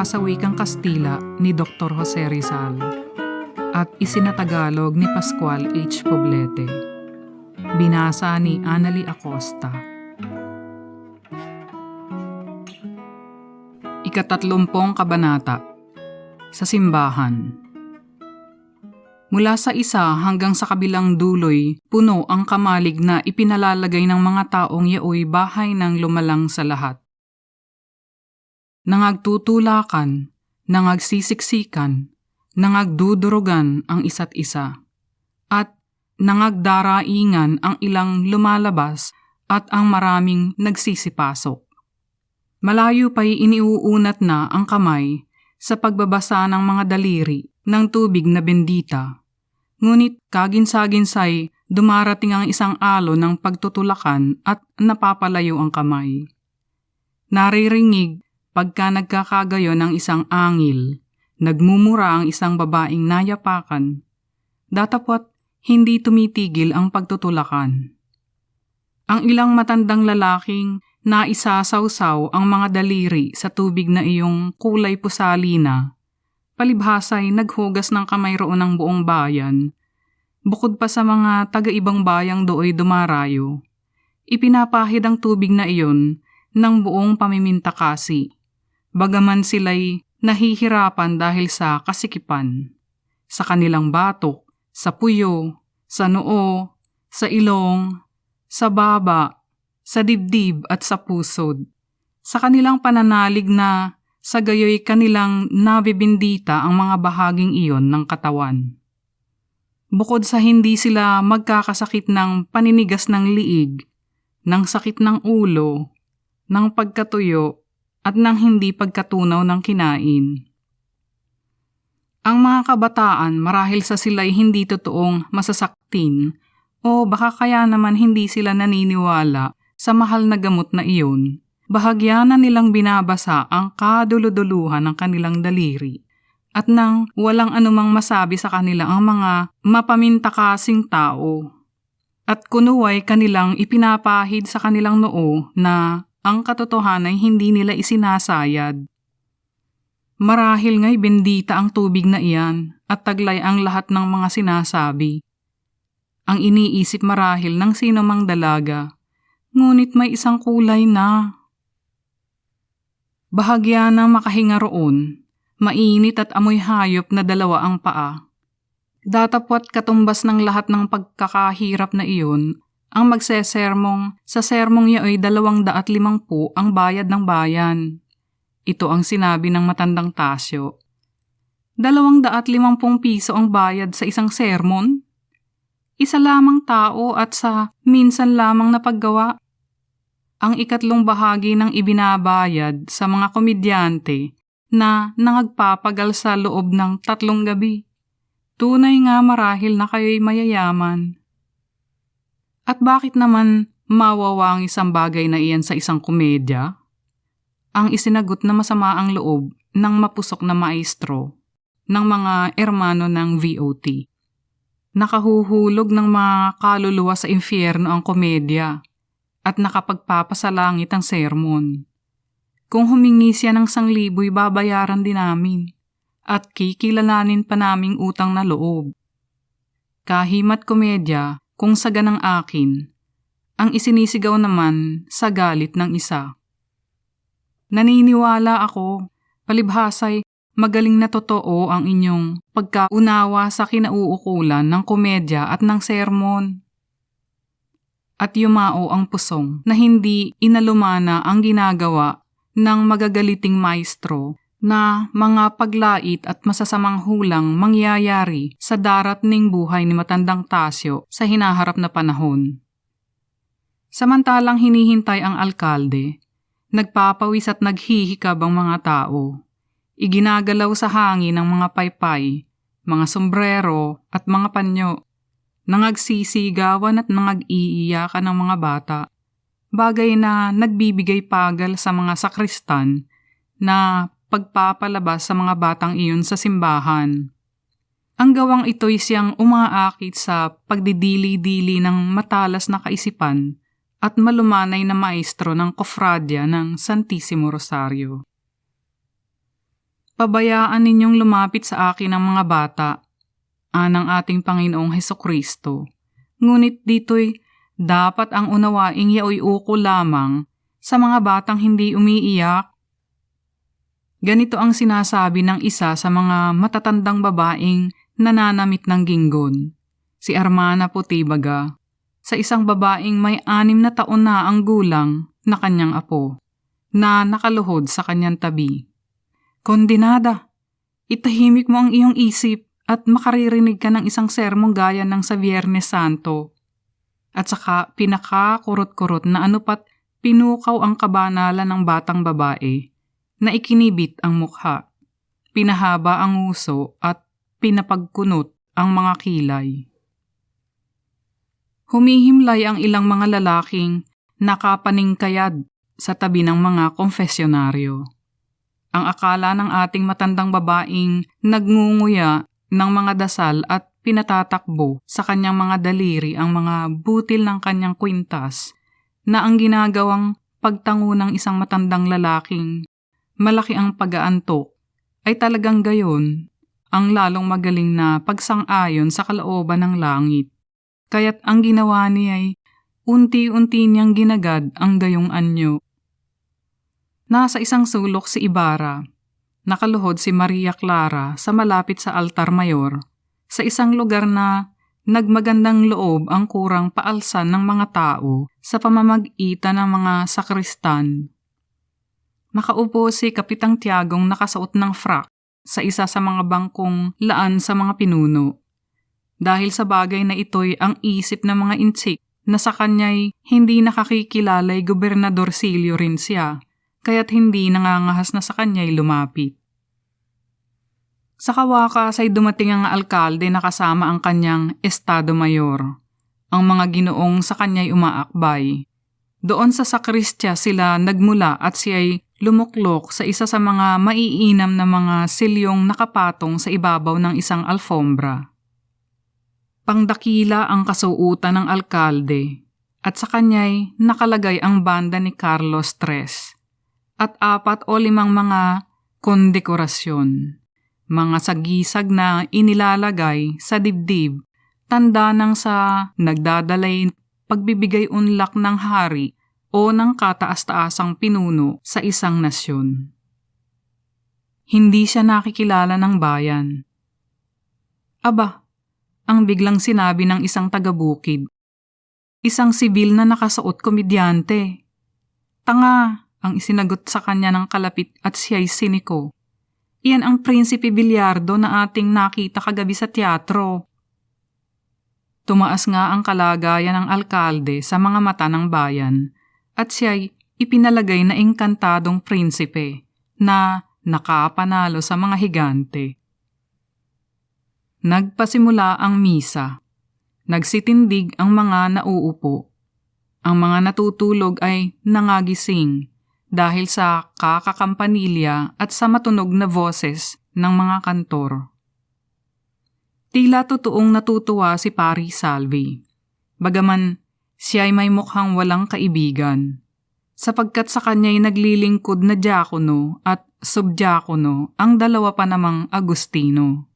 Katha sa wikang Kastila ni Dr. Jose Rizal at isinatagalog ni Pascual H. Poblete. Binasa ni Annalie Acosta. Ikatatlumpong Kabanata Sa Simbahan Mula sa isa hanggang sa kabilang duloy, puno ang kamalig na ipinalalagay ng mga taong yaoy bahay ng lumalang sa lahat. Nangagtutulakan, nangagsisiksikan, nangagdudurugan ang isa't isa, at nangagdaraingan ang ilang lumalabas at ang maraming nagsisipasok. Malayo pa'y iniuunat na ang kamay sa pagbabasa ng mga daliri ng tubig na bendita. Ngunit kagin-saginsay dumarating ang isang alo ng pagtutulakan at napapalayo ang kamay. Nariringig pagka nagkakagayo ng isang angil, nagmumura ang isang babaeng nayapakan. Datapot hindi tumitigil ang pagtutulakan. Ang ilang matandang lalaking naisasawsaw ang mga daliri sa tubig na iyong kulay pusalina palibhasay naghugas ng kamay roon ng buong bayan. Bukod pa sa mga taga-ibang bayang dooy dumarayo, ipinapahid ang tubig na iyon ng buong pamimintakasi. Bagaman sila'y nahihirapan dahil sa kasikipan. Sa kanilang batok, sa puyo, sa noo, sa ilong, sa baba, sa dibdib at sa pusod. Sa kanilang pananalig na sa gayoy kanilang nabibindita ang mga bahaging iyon ng katawan. Bukod sa hindi sila magkakasakit ng paninigas ng liig, ng sakit ng ulo, ng pagkatuyo, at ng hindi pagkatunaw ng kinain. Ang mga kabataan marahil sa sila'y hindi totoong masasaktin o baka kaya naman hindi sila naniniwala sa mahal na gamot na iyon bahagya na nilang binabasa ang kaduluduluhan ng kanilang daliri at nang walang anumang masabi sa kanila ang mga mapamintakasing tao. At kunuway kanilang ipinapahid sa kanilang noo na ang katotohanan hindi nila isinasayad. Marahil nga'y bendita ang tubig na iyan at taglay ang lahat ng mga sinasabi. Ang iniisip marahil ng sino mang dalaga, ngunit may isang kulay na Bahagya ng makahinga roon, mainit at amoy hayop na dalawa ang paa. Datapwat katumbas ng lahat ng pagkakahirap na iyon, ang magsesermong sa sermong niya ay dalawang daat limangpu ang bayad ng bayan. Ito ang sinabi ng matandang Tasyo. Dalawang daat limampung piso ang bayad sa isang sermon? Isa lamang tao at sa minsan lamang na paggawa ang ikatlong bahagi ng ibinabayad sa mga komedyante na nangagpapagal sa loob ng tatlong gabi. Tunay nga marahil na kayo'y mayayaman. At bakit naman mawawa ang isang bagay na iyan sa isang komedya? Ang isinagot na masama ang loob ng mapusok na maestro ng mga ermano ng VOT. Nakahuhulog ng mga kaluluwa sa impyerno ang komedya at nakapagpapasalangit ang sermon. Kung humingi siya ng sangliboy, babayaran din namin at kikilalanin pa naming utang na loob. Kahimat komedya kung saga ng akin, ang isinisigaw naman sa galit ng isa. Naniniwala ako, palibhasay magaling na totoo ang inyong pagkaunawa sa kinauukulan ng komedya at ng sermon at yumao ang pusong na hindi inalumana ang ginagawa ng magagaliting maestro na mga paglait at masasamang hulang mangyayari sa daratning buhay ni matandang Tasyo sa hinaharap na panahon. Samantalang hinihintay ang alkalde, nagpapawis at naghihikab ang mga tao. Iginagalaw sa hangin ang mga paypay, mga sombrero at mga panyo nangagsisigawan at nangag-iiyakan ng mga bata, bagay na nagbibigay pagal sa mga sakristan na pagpapalabas sa mga batang iyon sa simbahan. Ang gawang ito'y siyang umaakit sa pagdidili-dili ng matalas na kaisipan at malumanay na maestro ng kofradya ng Santissimo Rosario. Pabayaan ninyong lumapit sa akin ang mga bata, anang ating Panginoong Heso Kristo. Ngunit dito'y dapat ang unawaing yaoy uko lamang sa mga batang hindi umiiyak. Ganito ang sinasabi ng isa sa mga matatandang babaeng nananamit ng ginggon, si Armana Putibaga, sa isang babaeng may anim na taon na ang gulang na kanyang apo, na nakaluhod sa kanyang tabi. Kondinada, itahimik mo ang iyong isip at makaririnig ka ng isang sermong gaya ng sa Biyernes Santo. At saka pinakakurot-kurot na ano pat pinukaw ang kabanalan ng batang babae na ikinibit ang mukha, pinahaba ang uso at pinapagkunot ang mga kilay. Humihimlay ang ilang mga lalaking nakapaningkayad sa tabi ng mga konfesyonaryo ang akala ng ating matandang babaeng nagngunguya ng mga dasal at pinatatakbo sa kanyang mga daliri ang mga butil ng kanyang kwintas na ang ginagawang pagtango ng isang matandang lalaking malaki ang pag-aantok ay talagang gayon ang lalong magaling na pagsang-ayon sa kalooban ng langit. Kaya't ang ginawa niya ay unti-unti niyang ginagad ang gayong anyo Nasa isang sulok si Ibarra. Nakaluhod si Maria Clara sa malapit sa altar mayor, sa isang lugar na nagmagandang loob ang kurang paalsan ng mga tao sa pamamagitan ng mga sakristan. Nakaupo si Kapitang Tiagong nakasuot ng frak sa isa sa mga bangkong laan sa mga pinuno. Dahil sa bagay na ito'y ang isip ng mga insik na sa kanya'y hindi nakakikilalay Gobernador Silio rin siya kaya't hindi nangangahas na sa kanya'y lumapit. Sa kawakas ay dumating ang alkalde na kasama ang kanyang estado mayor. Ang mga ginoong sa kanya'y umaakbay. Doon sa sakristya sila nagmula at siya'y lumuklok sa isa sa mga maiinam na mga silyong nakapatong sa ibabaw ng isang alfombra. Pangdakila ang kasuutan ng alkalde at sa kanya'y nakalagay ang banda ni Carlos Tres at apat o limang mga kondekorasyon. Mga sagisag na inilalagay sa dibdib, tanda ng sa nagdadalay pagbibigay unlak ng hari o ng kataas-taasang pinuno sa isang nasyon. Hindi siya nakikilala ng bayan. Aba, ang biglang sinabi ng isang taga-bukid. Isang sibil na nakasuot komedyante. Tanga, ang isinagot sa kanya ng kalapit at siya'y siniko. Iyan ang Prinsipe Bilyardo na ating nakita kagabi sa teatro. Tumaas nga ang kalagayan ng alkalde sa mga mata ng bayan at siya'y ipinalagay na engkantadong prinsipe na nakapanalo sa mga higante. Nagpasimula ang misa. Nagsitindig ang mga nauupo. Ang mga natutulog ay nangagising dahil sa kakakampanilya at sa matunog na boses ng mga kantor. Tila totoong natutuwa si Pari Salvi. Bagaman siya ay may mukhang walang kaibigan, sapagkat sa kanya'y naglilingkod na diakono at subdiakono ang dalawa pa namang Agustino.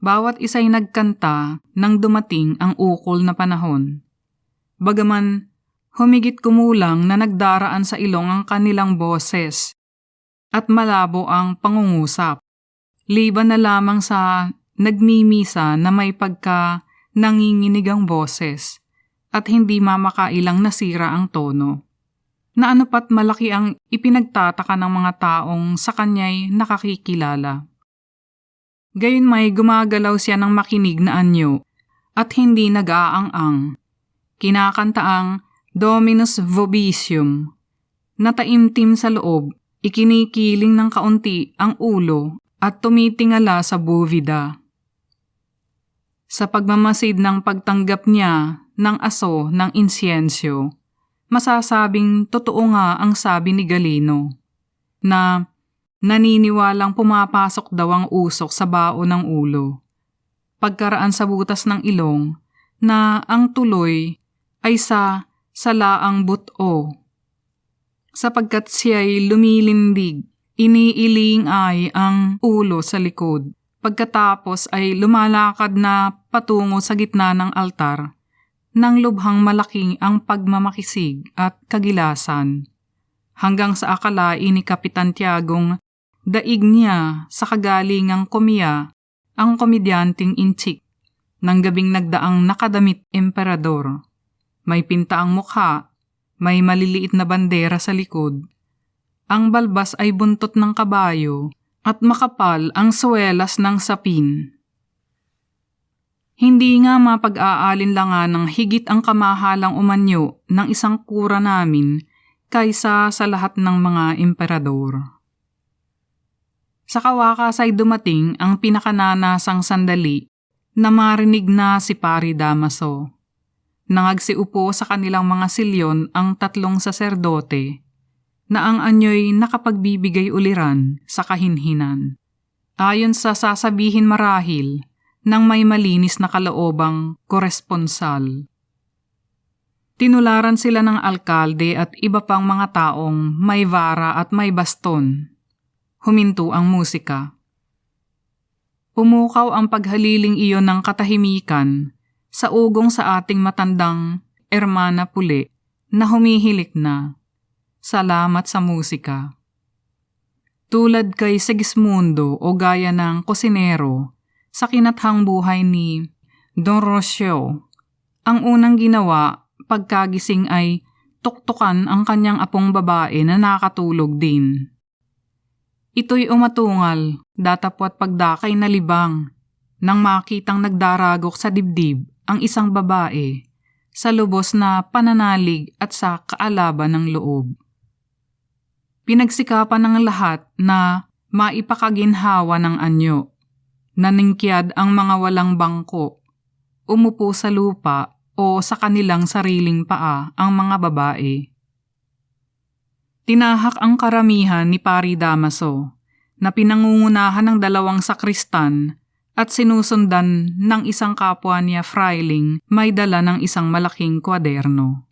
Bawat isa'y nagkanta nang dumating ang ukol na panahon. Bagaman Humigit kumulang na nagdaraan sa ilong ang kanilang boses at malabo ang pangungusap. Liban na lamang sa nagmimisa na may pagka nanginginig ang boses at hindi mamakailang nasira ang tono. Na ano pat malaki ang ipinagtataka ng mga taong sa kanya'y nakakikilala. Gayon may gumagalaw siya ng makinig na anyo at hindi nag-aang-ang. Kinakanta ang Dominus Vobisium. Nataimtim sa loob, ikinikiling ng kaunti ang ulo at tumitingala sa buvida. Sa pagmamasid ng pagtanggap niya ng aso ng insyensyo, masasabing totoo nga ang sabi ni Galino na naniniwalang pumapasok daw ang usok sa bao ng ulo. Pagkaraan sa butas ng ilong na ang tuloy ay sa sa laang buto. Sapagkat siya'y lumilindig, iniiling ay ang ulo sa likod. Pagkatapos ay lumalakad na patungo sa gitna ng altar, nang lubhang malaking ang pagmamakisig at kagilasan. Hanggang sa akalain ni Kapitan Tiagong daig niya sa kagalingang komya ang komedyanting inchik ng gabing nagdaang nakadamit emperador. May pinta ang mukha, may maliliit na bandera sa likod. Ang balbas ay buntot ng kabayo at makapal ang suwelas ng sapin. Hindi nga mapag-aalinlangan ng higit ang kamahalang umanyo ng isang kura namin kaysa sa lahat ng mga emperador. Sa kawakas ay dumating ang pinakananasang sandali na marinig na si Pari Damaso. Nangagsiupo sa kanilang mga silyon ang tatlong saserdote na ang anyo'y nakapagbibigay uliran sa kahinhinan. Ayon sa sasabihin marahil ng may malinis na kaloobang koresponsal. Tinularan sila ng alkalde at iba pang mga taong may vara at may baston. Huminto ang musika. Pumukaw ang paghaliling iyon ng katahimikan sa ugong sa ating matandang Ermana Puli na humihilik na. Salamat sa musika. Tulad kay Sigismundo o gaya ng kusinero, sa kinathang buhay ni Don Rocio. Ang unang ginawa pagkagising ay tuktukan ang kanyang apong babae na nakatulog din. Ito'y umatungal, datapwat pagdakay na libang, nang makitang nagdaragok sa dibdib ang isang babae sa lubos na pananalig at sa kaalaban ng loob. Pinagsikapan ng lahat na maipakaginhawa ng anyo Naningkyad ang mga walang bangko. Umupo sa lupa o sa kanilang sariling paa ang mga babae. Tinahak ang karamihan ni Pari Damaso na pinangungunahan ng dalawang sakristan at sinusundan ng isang kapwa niya Freiling may dala ng isang malaking kwaderno.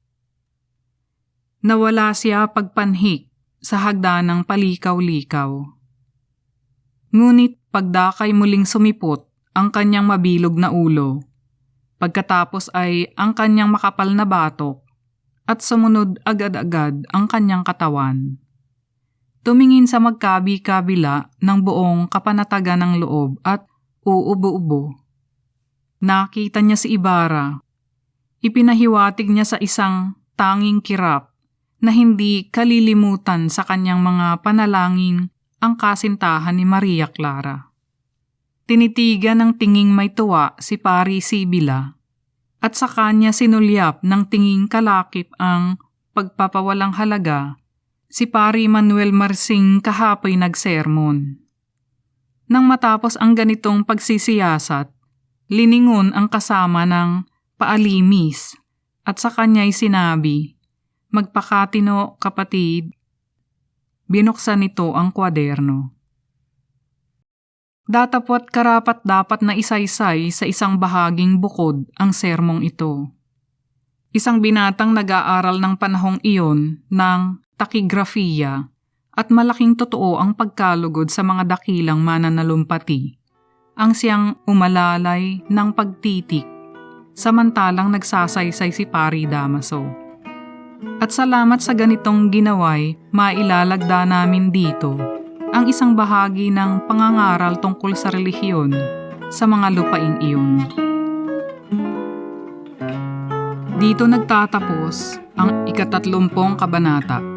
Nawala siya pagpanhik sa hagdanang palikaw-likaw. Ngunit pagdakay muling sumipot ang kanyang mabilog na ulo. Pagkatapos ay ang kanyang makapal na batok at sumunod agad-agad ang kanyang katawan. Tumingin sa magkabi-kabila ng buong kapanatagan ng loob at uubo-ubo. Nakita niya si Ibarra. Ipinahiwatig niya sa isang tanging kirap na hindi kalilimutan sa kanyang mga panalangin ang kasintahan ni Maria Clara. Tinitigan ng tinging may tuwa si Pari Sibila at sa kanya sinulyap ng tinging kalakip ang pagpapawalang halaga si Pari Manuel Marsing kahapoy nagsermon. Nang matapos ang ganitong pagsisiyasat, liningon ang kasama ng paalimis at sa kanya'y sinabi, Magpakatino kapatid, binuksan nito ang kwaderno. Datapwat karapat dapat na isaysay sa isang bahaging bukod ang sermong ito. Isang binatang nag-aaral ng panahong iyon ng takigrafiya at malaking totoo ang pagkalugod sa mga dakilang mananalumpati. Ang siyang umalalay ng pagtitik samantalang nagsasaysay si Pari Damaso. At salamat sa ganitong ginaway, mailalagda namin dito ang isang bahagi ng pangangaral tungkol sa relihiyon sa mga lupaing iyon. Dito nagtatapos ang ikatatlumpong kabanata.